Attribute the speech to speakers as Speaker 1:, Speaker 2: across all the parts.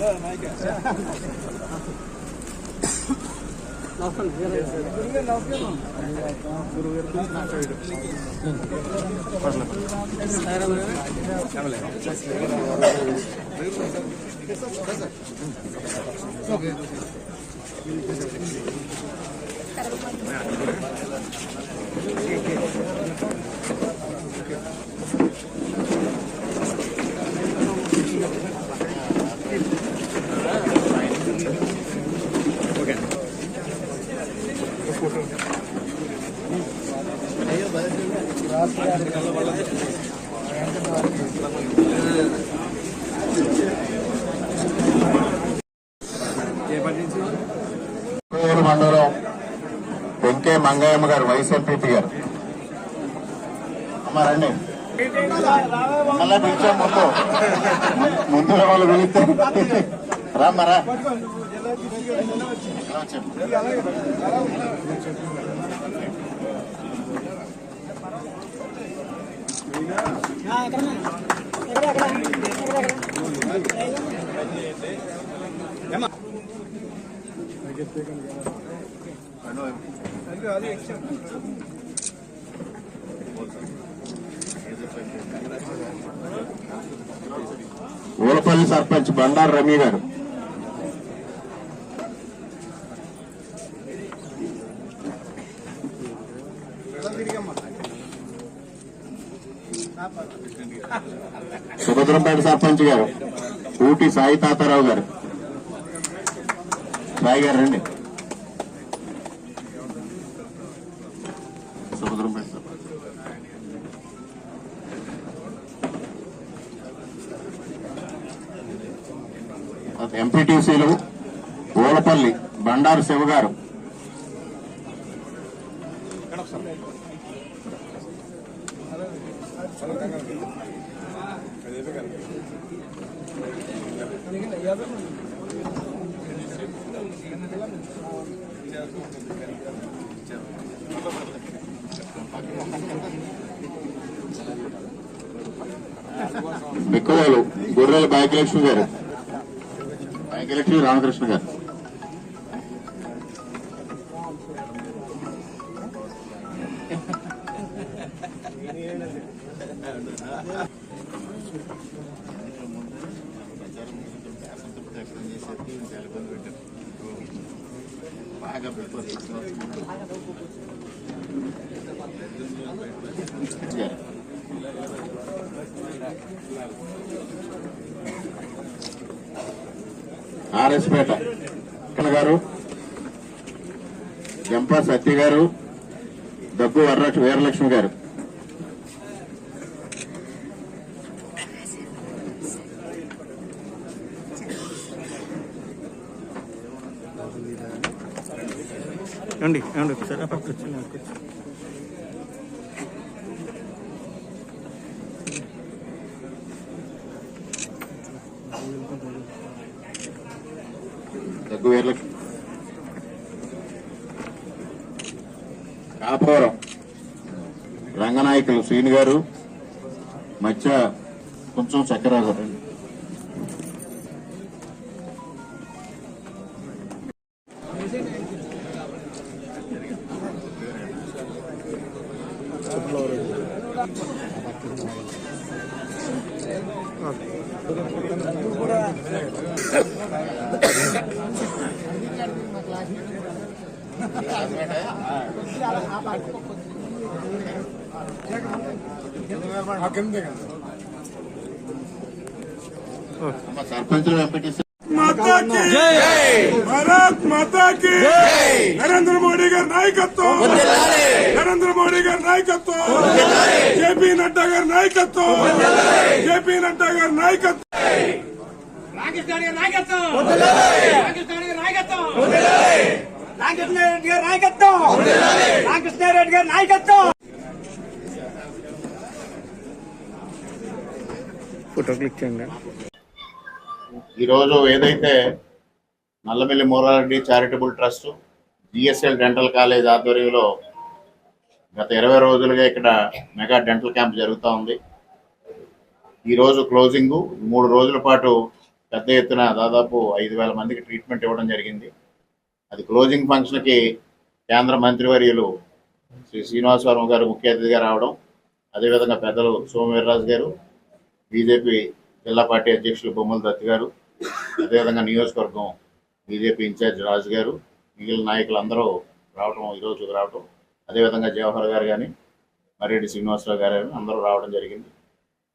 Speaker 1: వర్మ గారి నాయకత్వం
Speaker 2: కోవూరు మండలం వెంకే గారు వైఎస్ఆర్పీపీ గారు. అమ్మ రండి. మళ్ళా పిలిచా ముందు. ముందు వాళ్ళు పిలిస్తే రామ్మరా మాజీ సర్పంచ్ బండారు రమి గారు. సుభద్రంపేట సర్పంచ్ గారు ఊటి సాయి తాతారావు గారు. సాయి గారు రండి సుభద్రంపేట సర్పంచ్ ఎంపీటీసీలు ఓలపల్లి బండారు శివ గారు. బిక్కవాళ్ళు గొర్రెల భాగ్యలక్ష్మి గారు. భాగ్యలక్ష్మి రామకృష్ణ గారు. ఆర్ఎస్ పేట. గారు జంపా సత్య గారు దగ్గు వరలక్ష్మి వీరలక్ష్మి గారు.
Speaker 3: ఏమండి ఏమండి ఒకసారి ఆ వచ్చింది వచ్చి నా పక్కకు వచ్చి.
Speaker 2: దగ్గు వీరలక్ష్మి కాపురం రంగనాయకులు శ్రీని గారు మధ్య కొంచెం చక్కెరావు గారు అమ్మ సర్పంచులు ఎంపీటీసీ
Speaker 1: మాతా కి భారత్ మాతా కి నరేంద్ర మోడీ గారి నాయకత్వం నరేంద్ర మోడీ గారి నాయకత్వం జేపీ నడ్డా గారి నాయకత్వం జేపీ నడ్డా గారి నాయకత్వం
Speaker 4: రామకృష్ణ గారి నాయకత్వం రామకృష్ణ గారి నాయకత్వం రామకృష్ణ రెడ్డి గారి నాయకత్వం రామకృష్ణ రెడ్డి గారి నాయకత్వం
Speaker 3: ఫోటో క్లిక్ చేయండి.
Speaker 2: ఈరోజు ఏదైతే Nallamilli Moolareddy charitable trust
Speaker 5: GSL dental college ఆధ్వర్యంలో గత ఇరవై రోజులుగా ఇక్కడ మెగా డెంటల్ క్యాంప్ జరుగుతూ ఉంది. ఈ రోజు మూడు రోజుల పాటు పెద్ద ఎత్తున దాదాపు ఐదు వేల మందికి ట్రీట్మెంట్ ఇవ్వడం జరిగింది. అది క్లోజింగ్ ఫంక్షన్కి కేంద్ర మంత్రివర్యులు శ్రీ శ్రీనివాసవరం గారు ముఖ్య అతిథిగా రావడం అదేవిధంగా పెద్దలు సోమవీర్రాజు గారు బీజేపీ జిల్లా పార్టీ అధ్యక్షులు బొమ్మల దత్తి గారు అదేవిధంగా నియోజకవర్గం బీజేపీ ఇన్ఛార్జ్ రాజు గారు మిగిలిన నాయకులు అందరూ రావడం ఈరోజు రావడం అదేవిధంగా జవహర్ గారు కానీ మర్రెడ్డి శ్రీనివాసరావు గారు కానీ అందరూ రావడం జరిగింది.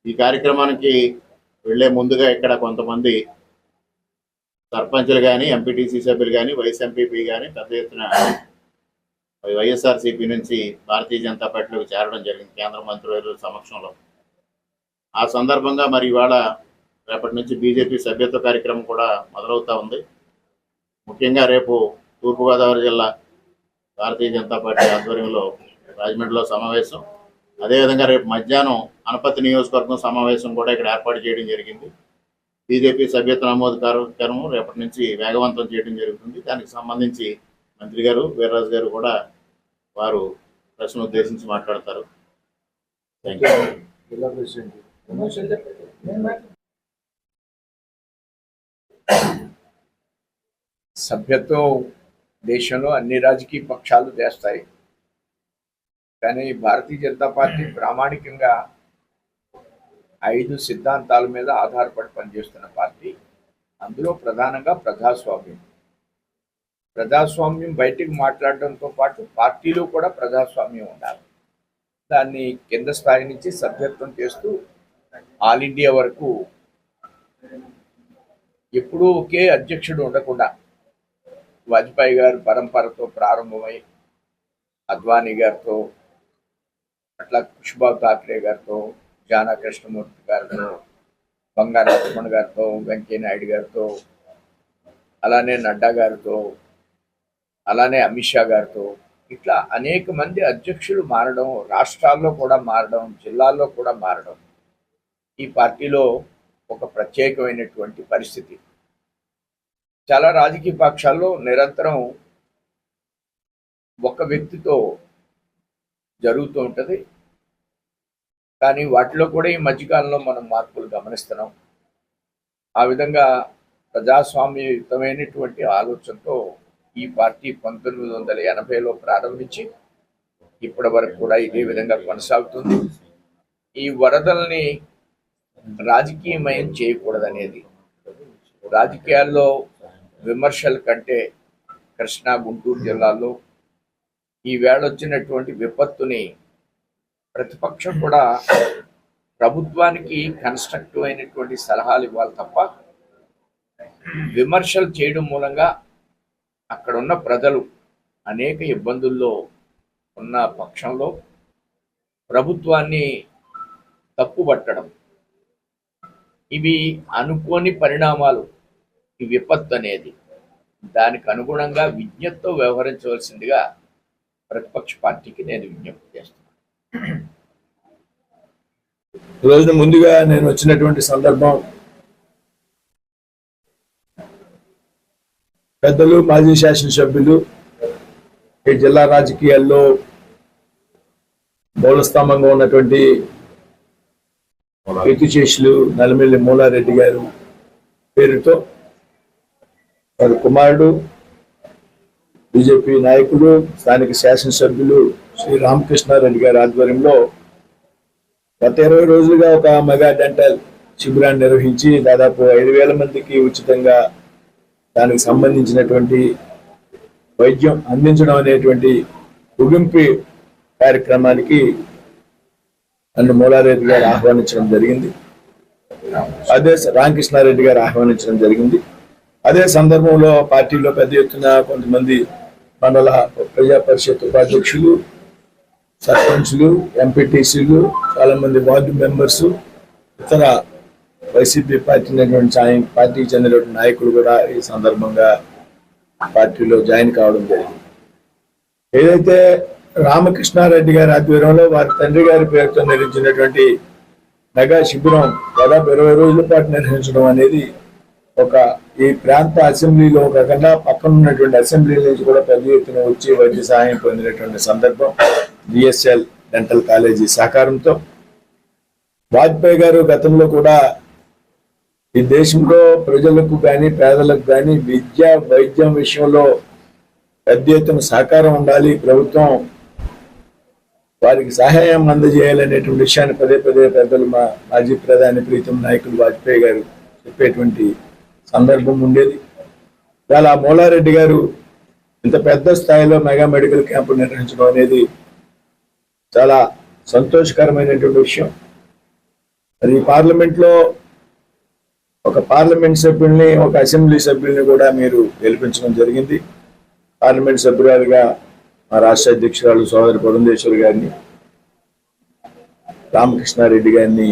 Speaker 5: ఈ కార్యక్రమానికి వెళ్ళే ముందుగా ఇక్కడ కొంతమంది సర్పంచులు కానీ ఎంపీటీసీ సభ్యులు కానీ వైఎస్ఎంపీపీ కానీ పెద్ద ఎత్తున వైఎస్ఆర్సీపీ నుంచి భారతీయ జనతా పార్టీలోకి చేరడం జరిగింది కేంద్ర మంత్రివర్యుల సమక్షంలో. ఆ సందర్భంగా మరి ఇవాళ రేపటి నుంచి బీజేపీ సభ్యత్వ కార్యక్రమం కూడా మొదలవుతా ఉంది. ముఖ్యంగా రేపు తూర్పుగోదావరి జిల్లా భారతీయ జనతా పార్టీ ఆధ్వర్యంలో రాజమండ్రిలో సమావేశం. అదేవిధంగా రేపు మధ్యాహ్నం అనపతి నియోజకవర్గం సమావేశం కూడా ఇక్కడ ఏర్పాటు చేయడం జరిగింది. బీజేపీ సభ్యత్వ నమోదు కార్యక్రమం రేపటి నుంచి వేగవంతం చేయడం జరుగుతుంది. దానికి సంబంధించి మంత్రి గారు వీర్రాజు గారు కూడా వారు ప్రశ్న ఉద్దేశించి మాట్లాడతారు. థ్యాంక్ యూ
Speaker 6: సభ్యత్వం దేశంలో అన్ని రాజకీయ పక్షాలు చేస్తాయి. కానీ భారతీయ జనతా పార్టీ ప్రామాణికంగా ఐదు సిద్ధాంతాల మీద ఆధారపడి పనిచేస్తున్న పార్టీ. అందులో ప్రధానంగా ప్రజాస్వామ్యం. ప్రజాస్వామ్యం బయటికి మాట్లాడడంతో పాటు పార్టీలో కూడా ప్రజాస్వామ్యం ఉండాలి. దాన్ని కింద స్థాయి నుంచి సభ్యత్వం చేస్తూ ఆల్ ఇండియా వరకు ఎప్పుడూ ఒకే అధ్యక్షుడు ఉండకుండా వాజ్పేయి గారు పరంపరతో ప్రారంభమై అద్వానీ గారితో అట్లా కుష్బాబు ఠాక్రే గారితో జానా కృష్ణమూర్తి గారితో బంగారు లక్ష్మణ్ గారితో వెంకయ్యనాయుడు గారితో అలానే నడ్డా గారితో అలానే అమిత్ షా గారితో ఇట్లా అనేక మంది అధ్యక్షులు మారడం రాష్ట్రాల్లో కూడా మారడం జిల్లాల్లో కూడా మారడం. ఈ పార్టీలో ఒక ప్రత్యేకమైనటువంటి పరిస్థితి. చాలా రాజకీయ పక్షాల్లో నిరంతరం ఒక వ్యక్తితో జరుగుతూ ఉంటుంది. కానీ వాటిలో కూడా ఈ మధ్యకాలంలో మనం మార్పులు గమనిస్తున్నాం. ఆ విధంగా ప్రజాస్వామ్యయుతమైనటువంటి ఆలోచనతో ఈ పార్టీ పంతొమ్మిది వందల ఎనభైలో ప్రారంభించి ఇప్పటి వరకు కూడా ఇదే విధంగా కొనసాగుతుంది. ఈ వరదల్ని రాజకీయమయం చేయకూడదనేది. రాజకీయాల్లో విమర్శల కంటే కృష్ణా గుంటూరు జిల్లాలో ఈ వేళ వచ్చినటువంటి విపత్తుని ప్రతిపక్షం కూడా ప్రభుత్వానికి కన్స్ట్రక్టివ్ అయినటువంటి సలహాలు ఇవ్వాలి తప్ప విమర్శలు చేయడం మూలంగా అక్కడ ఉన్న ప్రజలు అనేక ఇబ్బందుల్లో ఉన్న పక్షంలో ప్రభుత్వాన్ని తప్పుపట్టడం ఇవి అనుకోని పరిణామాలు. ఈ విపత్తు అనేది దానికి అనుగుణంగా విజ్ఞతతో వ్యవహరించవలసిందిగా ప్రతిపక్ష పార్టీకి నేను విజ్ఞప్తి చేస్తున్నాను.
Speaker 7: ఈ రోజున ముందుగా నేను వచ్చినటువంటి సందర్భం పెద్దలు మాజీ శాసనసభ్యులు ఈ జిల్లా రాజకీయాల్లో మూలస్తంభంగా ఉన్నటువంటి కీర్తిశేషులు నల్లమిల్లి మూలారెడ్డి గారు పేరుతో వారి కుమారుడు బీజేపీ నాయకులు స్థానిక శాసనసభ్యులు శ్రీ రామకృష్ణారెడ్డి గారి ఆధ్వర్యంలో గత ఇరవై రోజులుగా ఒక మెగా డెంటల్ శిబిరాన్ని నిర్వహించి దాదాపు ఐదు వేల మందికి ఉచితంగా దానికి సంబంధించినటువంటి వైద్యం అందించడం అనేటువంటి ముగింపు కార్యక్రమానికి నన్ను మూలారెడ్డి గారు ఆహ్వానించడం జరిగింది. అదే రామకృష్ణారెడ్డి గారు ఆహ్వానించడం జరిగింది. అదే సందర్భంలో పార్టీలో పెద్ద ఎత్తున కొంతమంది మండల ప్రజా పరిషత్ ఉపాధ్యక్షులు సర్పంచ్లు ఎంపీటీసీలు చాలా మంది వార్డు మెంబర్స్ ఇతర వైసీపీ పార్టీ పార్టీకి చెందినటువంటి నాయకులు కూడా ఈ సందర్భంగా పార్టీలో జాయిన్ కావడం జరిగింది. ఏదైతే రామకృష్ణారెడ్డి గారి ఆధ్వర్యంలో వారి తండ్రి గారి పేరుతో నిర్వహించినటువంటి మెగా శిబిరం దాదాపు ఇరవై రోజుల పాటు నిర్వహించడం అనేది ఒక ఈ ప్రాంత అసెంబ్లీలో కాకుండా పక్కన ఉన్నటువంటి అసెంబ్లీ నుంచి కూడా పెద్ద ఎత్తున వచ్చి వైద్య సహాయం పొందినటువంటి సందర్భం డిఎస్ఎల్ డెంటల్ కాలేజీ సహకారంతో. వాజ్పేయి గారు గతంలో కూడా ఈ దేశంలో ప్రజలకు కానీ పేదలకు కానీ విద్య వైద్యం విషయంలో పెద్ద ఎత్తున సహకారం ఉండాలి. ప్రభుత్వం వారికి సహాయం అందజేయాలనేటువంటి విషయాన్ని పదే పదే పెద్దలు మా మాజీ ప్రధాని ప్రీతం నాయకులు వాజ్పేయి గారు చెప్పేటువంటి సందర్భం ఉండేది. ఇవాళ మోలారెడ్డి మూలారెడ్డి గారు ఇంత పెద్ద స్థాయిలో మెగా మెడికల్ క్యాంపు నిర్వహించడం అనేది చాలా సంతోషకరమైనటువంటి విషయం. మరి పార్లమెంట్లో ఒక పార్లమెంట్ సభ్యుల్ని ఒక అసెంబ్లీ సభ్యుల్ని కూడా మీరు గెలిపించడం జరిగింది. పార్లమెంట్ సభ్యురాలుగా మా రాష్ట్ర అధ్యక్షురాలు సోదరి పురంధేశ్వర్ గారిని రామకృష్ణారెడ్డి గారిని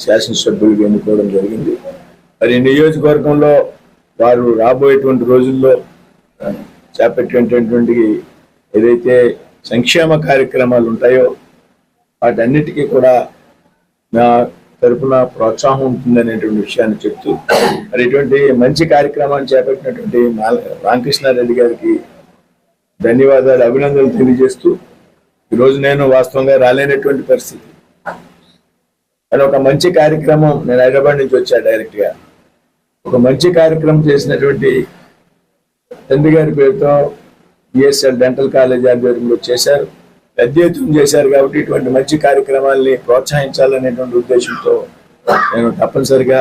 Speaker 7: శాసనసభ్యులుగా ఎన్నుకోవడం జరిగింది. మరి నియోజకవర్గంలో వారు రాబోయేటువంటి రోజుల్లో చేపట్టేటటువంటి ఏదైతే సంక్షేమ కార్యక్రమాలు ఉంటాయో వాటన్నిటికీ కూడా నా తరపున ప్రోత్సాహం ఉంటుందనేటువంటి విషయాన్ని చెప్తూ మరి ఇటువంటి మంచి కార్యక్రమాన్ని చేపట్టినటువంటి రామకృష్ణారెడ్డి గారికి ధన్యవాదాలు అభినందనలు తెలియజేస్తూ ఈరోజు నేను వాస్తవంగా రాలేనటువంటి పరిస్థితి. కానీ ఒక మంచి కార్యక్రమం నేను హైదరాబాద్ నుంచి వచ్చా డైరెక్ట్గా ఒక మంచి కార్యక్రమం చేసినటువంటి తండ్రి గారి పేరుతో బిఎస్ఎల్ డెంటల్ కాలేజ్ ఆధ్వర్యంలో చేశారు. పెద్ద ఎత్తున చేశారు కాబట్టి ఇటువంటి మంచి కార్యక్రమాల్ని ప్రోత్సహించాలనేటువంటి ఉద్దేశంతో నేను తప్పనిసరిగా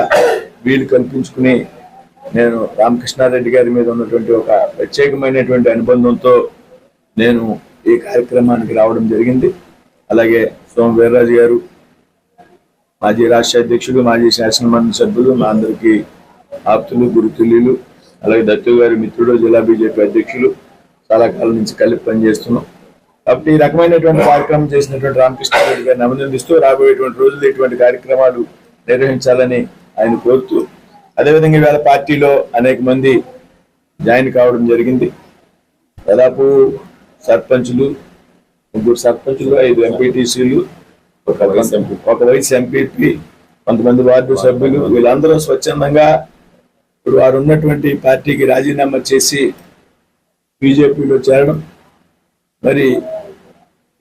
Speaker 7: వీలు కల్పించుకుని నేను రామకృష్ణారెడ్డి గారి మీద ఉన్నటువంటి ఒక ప్రత్యేకమైనటువంటి అనుబంధంతో నేను ఈ కార్యక్రమానికి రావడం జరిగింది. అలాగే సోమ వీర్రాజు గారు మాజీ రాష్ట్ర అధ్యక్షుడు మాజీ శాసనమండలి సభ్యులు మా అందరికీ ఆప్తులు గురుతుల్యులు అలాగే దత్తు గారి మిత్రుడు జిల్లా బీజేపీ అధ్యక్షులు చాలా కాలం నుంచి కలిపి పనిచేస్తున్నాం. కాబట్టి ఈ రకమైనటువంటి కార్యక్రమం చేసినటువంటి రామకృష్ణారెడ్డి గారిని అభినందిస్తూ రాబోయేటువంటి రోజులు ఇటువంటి కార్యక్రమాలు నిర్వహించాలని ఆయన కోరుతూ అదేవిధంగా ఇవాళ పార్టీలో అనేక మంది జాయిన్ కావడం జరిగింది. దాదాపు సర్పంచులు ముగ్గురు సర్పంచులు ఐదు ఎంపీటీసీలు ఒక వైస్ వైస్ ఎంపీపీ కొంతమంది వార్డు సభ్యులు వీళ్ళందరూ స్వచ్ఛందంగా ఇప్పుడు వారు ఉన్నటువంటి పార్టీకి రాజీనామా చేసి బీజేపీలో చేరడం. మరి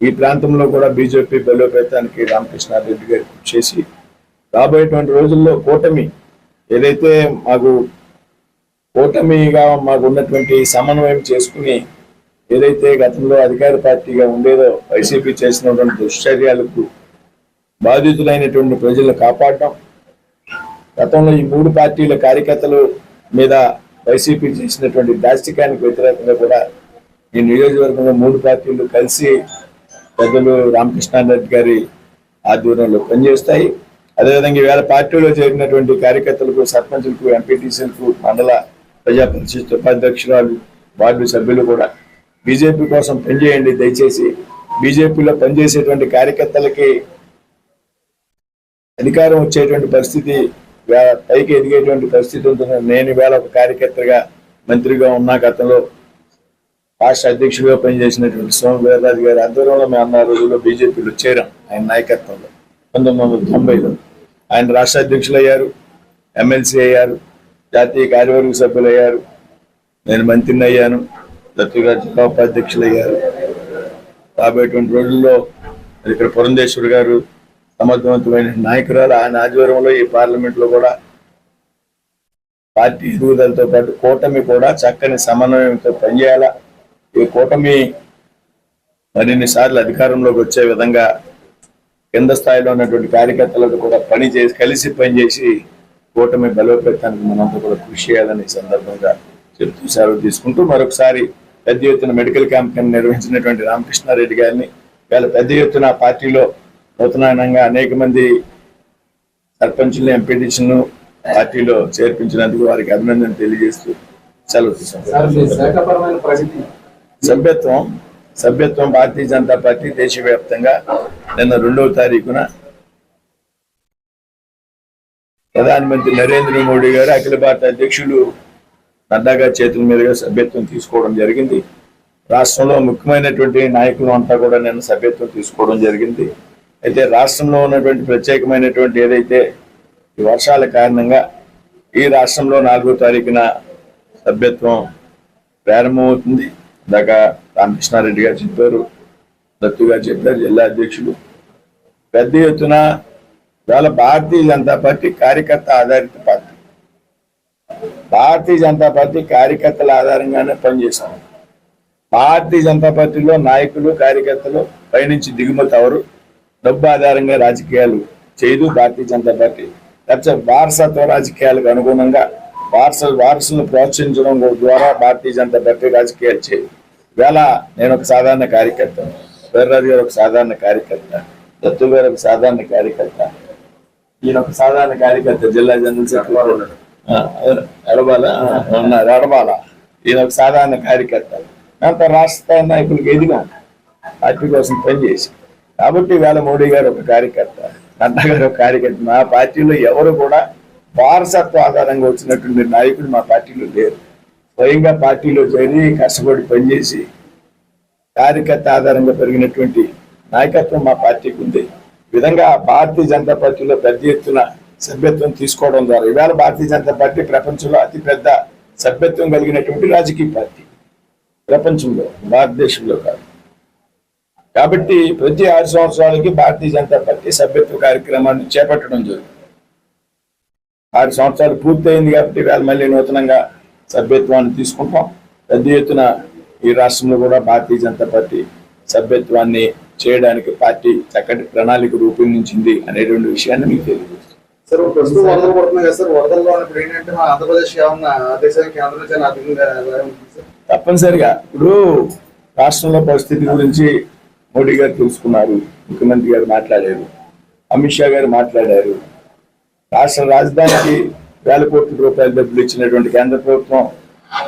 Speaker 7: ఈ ప్రాంతంలో కూడా బీజేపీ బలోపేతానికి రామకృష్ణారెడ్డి గారు కృషి చేసి రాబోయేటువంటి రోజుల్లో కూటమి ఏదైతే మాకు కూటమిగా మాకు ఉన్నటువంటి సమన్వయం చేసుకుని ఏదైతే గతంలో అధికార పార్టీగా ఉండేదో వైసీపీ చేసినటువంటి దుశ్చర్యాలకు బాధితులైనటువంటి ప్రజలను కాపాడటం గతంలో ఈ మూడు పార్టీల కార్యకర్తలు మీద వైసీపీ చేసినటువంటి దాష్టికానికి వ్యతిరేకంగా కూడా ఈ నియోజకవర్గంలో మూడు పార్టీలు కలిసి పెద్దలు రామకృష్ణారెడ్డి గారి ఆధ్వర్యంలో పనిచేస్తాయి. అదేవిధంగా ఈవేళ పార్టీలో చేరినటువంటి కార్యకర్తలకు సర్పంచులకు ఎంపీటీసీలకు మండల ప్రజా పరిషత్ ఉపాధ్యక్షురాలు వార్డు సభ్యులు కూడా బీజేపీ కోసం పనిచేయండి. దయచేసి బీజేపీలో పనిచేసేటువంటి కార్యకర్తలకి అధికారం వచ్చేటువంటి పరిస్థితి పైకి ఎదిగేటువంటి పరిస్థితి ఉంటుంది. నేను ఈవేళ ఒక కార్యకర్తగా మంత్రిగా ఉన్న గతంలో రాష్ట్ర అధ్యక్షుడిగా పనిచేసినటువంటి సోమ వీర్రాజు గారి ఆధ్వర్యంలో మేము అన్న రోజుల్లో బీజేపీలో చేరాం. ఆయన నాయకత్వంలో పంతొమ్మిది వందల తొంభైలో. ఆయన రాష్ట్ర అధ్యక్షులు అయ్యారు ఎమ్మెల్సీ అయ్యారు జాతీయ కార్యవర్గ సభ్యులు అయ్యారు నేను మంత్రిని అయ్యాను దత్తు జిల్లా ఉపాధ్యక్షులు అయ్యారు రాబోయేటువంటి రోజుల్లో ఇక్కడ పురంధేశ్వరి గారు సమర్థవంతమైన నాయకురాలు. ఆయన ఆధ్వర్యంలో ఈ పార్లమెంట్లో కూడా పార్టీ ఎదుగుదలతో పాటు కూటమి కూడా చక్కని సమన్వయంతో పనిచేయాలా? ఈ కూటమి మరిన్ని సార్లు అధికారంలోకి వచ్చే విధంగా కింద స్థాయిలో ఉన్నటువంటి కార్యకర్తలకు కూడా పని చేసి కలిసి పనిచేసి కూటమి బలోపేతానికి మనంతా కూడా కృషి చేయాలని సందర్భంగా చెప్తూ సెలవు తీసుకుంటూ మరొకసారి పెద్ద ఎత్తున మెడికల్ క్యాంప్ నిర్వహించినటువంటి రామకృష్ణారెడ్డి గారిని వీళ్ళ పెద్ద ఎత్తున పార్టీలో నూతనంగా అనేక మంది సర్పంచులను ఎంపీటీషన్లు పార్టీలో చేర్పించినందుకు వారికి అభినందన తెలియజేస్తూ సెలవు తీసుకుంటాం సభ్యత్వం సభ్యత్వం భారతీయ జనతా పార్టీ దేశవ్యాప్తంగా నిన్న రెండవ తారీఖున ప్రధానమంత్రి నరేంద్ర మోడీ గారు అఖిల భారత అధ్యక్షులు నడ్డా గారి చేతుల మీదుగా సభ్యత్వం తీసుకోవడం జరిగింది. రాష్ట్రంలో ముఖ్యమైనటువంటి నాయకులు అంతా కూడా నిన్న సభ్యత్వం తీసుకోవడం జరిగింది. అయితే రాష్ట్రంలో ఉన్నటువంటి ప్రత్యేకమైనటువంటి ఏదైతే ఈ వర్షాల కారణంగా ఈ రాష్ట్రంలో నాలుగో తారీఖున సభ్యత్వం ప్రారంభమవుతుంది. దాకా రామకృష్ణారెడ్డి గారు చెప్పారు దత్తు గారు చెప్పారు జిల్లా అధ్యక్షులు. పెద్ద ఎత్తున ఇవాళ భారతీయ జనతా పార్టీ కార్యకర్త ఆధారిత పార్టీ. భారతీయ జనతా పార్టీ కార్యకర్తల ఆధారంగానే పనిచేస్తాం భారతీయ జనతా పార్టీలో నాయకులు కార్యకర్తలు పైనుంచి దిగుమతి అవరు డబ్బు ఆధారంగా రాజకీయాలు చేయదు భారతీయ జనతా పార్టీ. లేకపోతే వారసత్వ రాజకీయాలకు అనుగుణంగా వారస వారసులను ప్రోత్సహించడం ద్వారా భారతీయ జనతా పార్టీ రాజకీయాలు చేయదు. వేళ నేను ఒక సాధారణ కార్యకర్త. వీర్రాజు గారు ఒక సాధారణ కార్యకర్త. దత్తు గారు ఒక సాధారణ కార్యకర్త. ఈయన ఒక సాధారణ కార్యకర్త జిల్లా జనరల్ సెక్రటరీ. ఉన్నాడు ఎడబాల ఉన్నారు ఎడబాల ఈయన ఒక సాధారణ కార్యకర్త. అంత రాష్ట్ర నాయకులకు ఎదిగాం పార్టీ కోసం పనిచేసి కాబట్టి వేళ మోడీ గారు ఒక కార్యకర్త. నడ్డా గారు ఒక కార్యకర్త. మా పార్టీలో ఎవరు కూడా వారసత్వ ఆధారంగా వచ్చినటువంటి నాయకుడు మా పార్టీలో లేరు. స్వయంగా పార్టీలో చేరి కష్టపడి పనిచేసి కార్యకర్త ఆధారంగా పెరిగినటువంటి నాయకత్వం మా పార్టీకి ఉంది. విధంగా భారతీయ జనతా పార్టీలో పెద్ద ఎత్తున సభ్యత్వం తీసుకోవడం ద్వారా ఇవాళ భారతీయ జనతా పార్టీ ప్రపంచంలో అతిపెద్ద సభ్యత్వం కలిగినటువంటి రాజకీయ పార్టీ. ప్రపంచంలో భారతదేశంలో కాదు. కాబట్టి ప్రతి ఆరు సంవత్సరాలకి భారతీయ జనతా పార్టీ సభ్యత్వ కార్యక్రమాన్ని చేపట్టడం జరుగుతుంది. ఆరు సంవత్సరాలు పూర్తయింది కాబట్టి వేళ మళ్ళీ నూతనంగా సభ్యత్వాన్ని తీసుకుంటాం. పెద్ద ఎత్తున ఈ రాష్ట్రంలో కూడా భారతీయ జనతా పార్టీ సభ్యత్వాన్ని చేయడానికి పార్టీ చక్కటి ప్రణాళిక రూపొందించింది అనేటువంటి విషయాన్ని మీకు తెలియజేస్తాను
Speaker 8: సార్ ప్రస్తుతం వరదలు పడుతున్నాయి కదా సార్. వరదల్లో ఇప్పుడు ఏంటంటే మన ఆంధ్రప్రదేశ్ ఏమన్నా దేశానికి?
Speaker 7: తప్పనిసరిగా. ఇప్పుడు రాష్ట్రంలో పరిస్థితి గురించి మోడీ గారు తెలుసుకున్నారు. ముఖ్యమంత్రి గారు మాట్లాడారు. అమిత్ షా గారు మాట్లాడారు. రాష్ట్ర రాజధానికి వేల కోట్ల రూపాయల డబ్బులు ఇచ్చినటువంటి కేంద్ర ప్రభుత్వం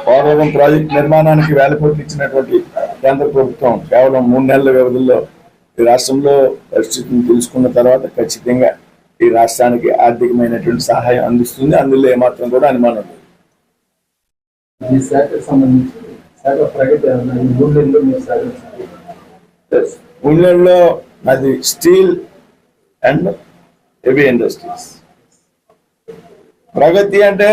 Speaker 7: పోలవరం ప్రాజెక్టు నిర్మాణానికి వేల కోట్లు ఇచ్చినటువంటి కేంద్ర ప్రభుత్వం కేవలం మూడు నెలల వ్యవధిలో ఈ రాష్ట్రంలో పరిస్థితిని తెలుసుకున్న తర్వాత ఖచ్చితంగా ఈ రాష్ట్రానికి ఆర్థికమైనటువంటి సహాయం అందిస్తుంది. అందులో ఏమాత్రం కూడా అనుమానం లేదు.
Speaker 8: ఈ శాఖకు సంబంధించి శాఖ ప్రగతి
Speaker 7: అది steel and heavy industries. Pragati అంటే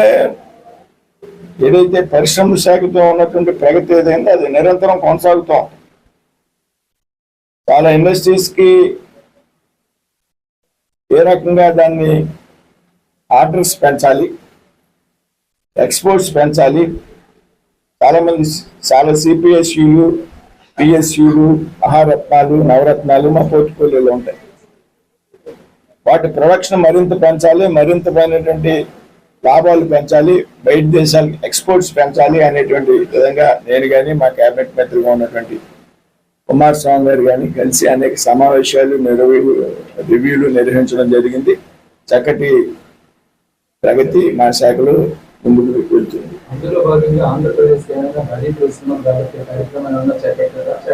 Speaker 7: ఏదైతే పరిశ్రమ శాఖతో ఉన్నటువంటి ప్రగతి ఏదైందో అది నిరంతరం కొనసాగుతాం చాలా ఇండస్ట్రీస్కి ఏ రకంగా దాన్ని ఆర్డర్స్ పెంచాలి ఎక్స్పోర్ట్స్ పెంచాలి చాలామంది చాలా సిపిఎస్యులు పిఎస్యులు మహారత్నాలు నవరత్నాలు మా పోర్ట్ఫోలియోలో ఉంటాయి. వాటి ప్రొడక్షన్ మరింత పెంచాలి మరింత పైనటువంటి లాభాలు పెంచాలి బయట దేశాలకు ఎక్స్పోర్ట్స్ పెంచాలి అనేటువంటి విధంగా నేను కానీ మా కేబినెట్ మంత్రిగా ఉన్నటువంటి కుమారస్వామి గారు కానీ కలిసి అనేక సమావేశాలు నిర్వహి రివ్యూలు నిర్వహించడం జరిగింది. చక్కటి ప్రగతి మా శాఖలో ముందుకు వెళ్తుంది.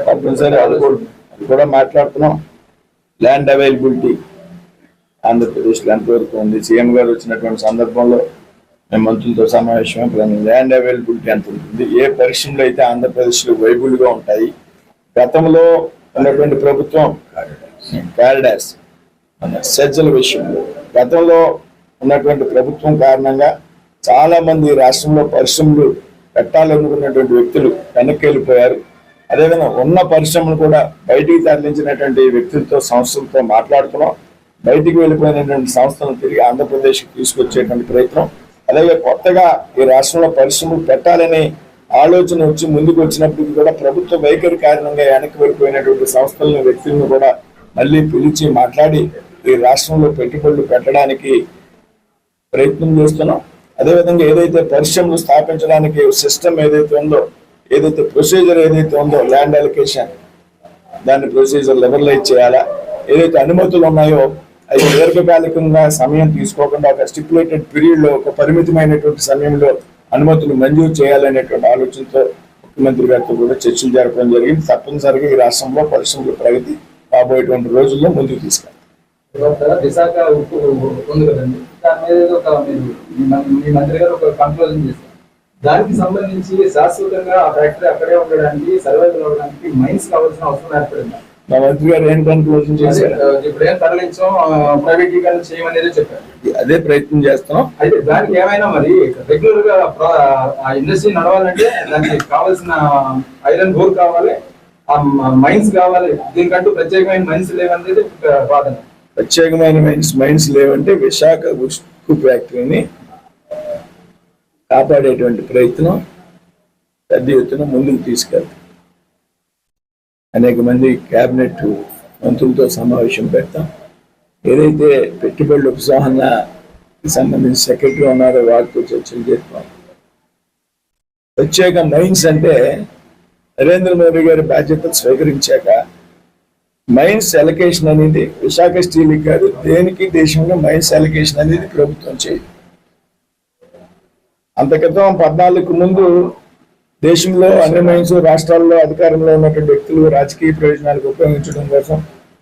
Speaker 7: తప్పనిసరి అది కూడా అది కూడా మాట్లాడుతున్నాం. ల్యాండ్ అవైలబిలిటీ ఆంధ్రప్రదేశ్లో ఎంతవరకు ఉంది? సీఎం గారు వచ్చినటువంటి సందర్భంలో మేము మంత్రులతో సమావేశం ల్యాండ్ అవైలబిలిటీ ఎంత ఉంటుంది? ఏ పరిశ్రమలు అయితే ఆంధ్రప్రదేశ్లో వైబుల్గా ఉంటాయి? గతంలో ఉన్నటువంటి ప్రభుత్వం కారిడార్స్ సజ్జల విషయంలో గతంలో ఉన్నటువంటి ప్రభుత్వం కారణంగా చాలామంది రాష్ట్రంలో పరిశ్రమలు పెట్టాలనుకున్నటువంటి వ్యక్తులు వెనక్కి వెళ్ళిపోయారు అదేవిధంగా ఉన్న పరిశ్రమలు కూడా బయటికి తరలించినటువంటి వ్యక్తులతో సంస్థలతో మాట్లాడుతున్నాం. బయటికి వెళ్ళిపోయినటువంటి సంస్థలను తిరిగి ఆంధ్రప్రదేశ్కి తీసుకొచ్చేటువంటి ప్రయత్నం అలాగే కొత్తగా ఈ రాష్ట్రంలో పరిశ్రమలు పెట్టాలని ఆలోచన వచ్చి ముందుకు వచ్చినప్పటికీ కూడా ప్రభుత్వ వైఖరి కారణంగా వెనక్కి వెళ్ళిపోయినటువంటి సంస్థలను వ్యక్తులను కూడా మళ్ళీ పిలిచి మాట్లాడి ఈ రాష్ట్రంలో పెట్టుబడులు పెట్టడానికి ప్రయత్నం చేస్తున్నాం. అదేవిధంగా ఏదైతే పరిశ్రమలు స్థాపించడానికి సిస్టమ్ ఏదైతే ఉందో ఏదైతే ప్రొసీజర్ ఏదైతే ఉందో ల్యాండ్ అలికేషన్ దాన్ని ప్రొసీజర్ లిబరలైజ్ చేయాలా ఏదైతే అనుమతులు ఉన్నాయో అవి దీర్ఘకాలికంగా సమయం తీసుకోకుండా ఒక స్టిపులేటెడ్ పీరియడ్లో ఒక పరిమితమైనటువంటి సమయంలో అనుమతులు మంజూరు చేయాలనేటువంటి ఆలోచనతో ముఖ్యమంత్రి గారితో కూడా చర్చలు జరపడం జరిగింది. తప్పనిసరిగా ఈ రాష్ట్రంలో పరిశ్రమల ప్రగతి రాబోయేటువంటి రోజుల్లో ముందుకు తీసుకెళ్ళాలి
Speaker 8: విశాఖ ఉప్పు ఉంది కదండి. దాని మీద ఒక మీ మీ మంత్రి గారు ఒక కంక్లూజన్ చేశారు. దానికి సంబంధించి శాశ్వతంగా ఆ ఫ్యాక్టరీ అక్కడే ఉండడానికి సర్వైవల్ అవ్వడానికి మైన్స్ కావాల్సిన అవసరం ఏర్పడింది?
Speaker 7: మంత్రి గారు ఏం కన్క్లూజన్ చేశారు?
Speaker 8: ఇప్పుడు ఏం తరలించాం ప్రైవేటీకరణ చేయమనేది చెప్పారు.
Speaker 7: అదే ప్రయత్నం చేస్తున్నాం.
Speaker 8: అయితే దానికి ఏమైనా మరి రెగ్యులర్గా ఇండస్ట్రీ నడవాలంటే దానికి కావాల్సిన ఐరన్ బోర్ కావాలి ఆ మైన్స్ కావాలి దీనికంటూ ప్రత్యేకమైన మైన్స్ లేవనేది వాదన
Speaker 7: ప్రత్యేకమైన మైన్స్ మైన్స్ లేవంటే విశాఖ ఉక్కు ఫ్యాక్టరీని కాపాడేటువంటి ప్రయత్నం పెద్ద ఎత్తున ముందుకు తీసుకెళ్తాం. అనేక మంది క్యాబినెట్ మంత్రులతో సమావేశం పెడతాం. ఏదైతే పెట్టుబడుల ఉపసంహరణ సంబంధించి సెక్రటరీ ఉన్నారో వారితో చర్చలు చేస్తాం. ప్రత్యేక మైన్స్ అంటే నరేంద్ర మోదీ గారి బాధ్యత స్వీకరించాక మైన్స్ ఎలకేషన్ అనేది విశాఖ స్టీల్ కాదు దేనికి దేశంలో మైన్స్ ఎలకేషన్ అనేది ప్రభుత్వం చేయదు. అంత క్రితం పద్నాలుగు ముందు దేశంలో అన్ని మైన్స్ రాష్ట్రాల్లో అధికారంలో ఉన్నటువంటి వ్యక్తులు రాజకీయ ప్రయోజనాలకు ఉపయోగించడం కోసం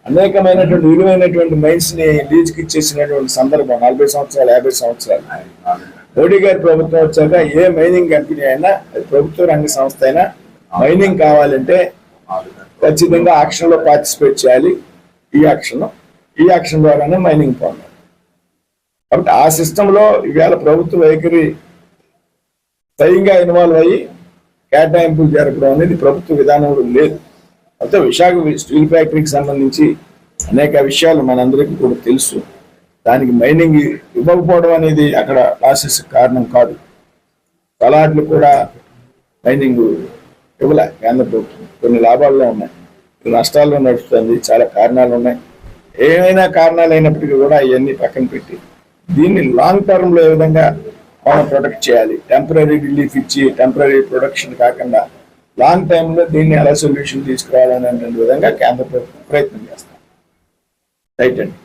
Speaker 7: అనేకమైనటువంటి విలువైనటువంటి మైన్స్ని లీజ్కి ఇచ్చేసినటువంటి సందర్భం నలభై సంవత్సరాలు యాభై సంవత్సరాలు. మోడీ గారి ప్రభుత్వం వచ్చాక ఏ మైనింగ్ కంపెనీ అయినా అది ప్రభుత్వ రంగ సంస్థ అయినా మైనింగ్ కావాలంటే ఖచ్చితంగా ఆక్షన్లో పార్టిసిపేట్ చేయాలి. ఈ ఆక్షన్ ఈ ఆక్షన్ ద్వారానే మైనింగ్ పొందాలి. కాబట్టి ఆ సిస్టమ్లో ఇవాళ ప్రభుత్వ వైఖరి స్వయంగా ఇన్వాల్వ్ అయ్యి కేటాయింపులు జరపడం అనేది ప్రభుత్వ విధానంలో లేదు. అయితే విశాఖ స్టీల్ ఫ్యాక్టరీకి సంబంధించి అనేక విషయాలు మనందరికీ కూడా తెలుసు. దానికి మైనింగ్ ఇవ్వకపోవడం అనేది అక్కడ లాసెస్ కారణం కాదు. తలాట్లు కూడా మైనింగ్ ఇవ్వలే కేంద్ర ప్రభుత్వం. కొన్ని లాభాల్లో ఉన్నాయి. నష్టాల్లో నడుస్తుంది. చాలా కారణాలు ఉన్నాయి. ఏమైనా కారణాలు అయినప్పటికీ కూడా అవన్నీ పక్కన పెట్టి దీన్ని లాంగ్ టర్మ్లో ఏ విధంగా మనం ప్రొటెక్ట్ చేయాలి. టెంపరీ రిలీఫ్ ఇచ్చి టెంపరీ ప్రొడక్షన్ కాకుండా లాంగ్ టైంలో లో దీన్ని ఎలా సొల్యూషన్ తీసుకురావాలనే విధంగా కేంద్ర ప్రభుత్వం ప్రయత్నం చేస్తాం రైట్ అండి.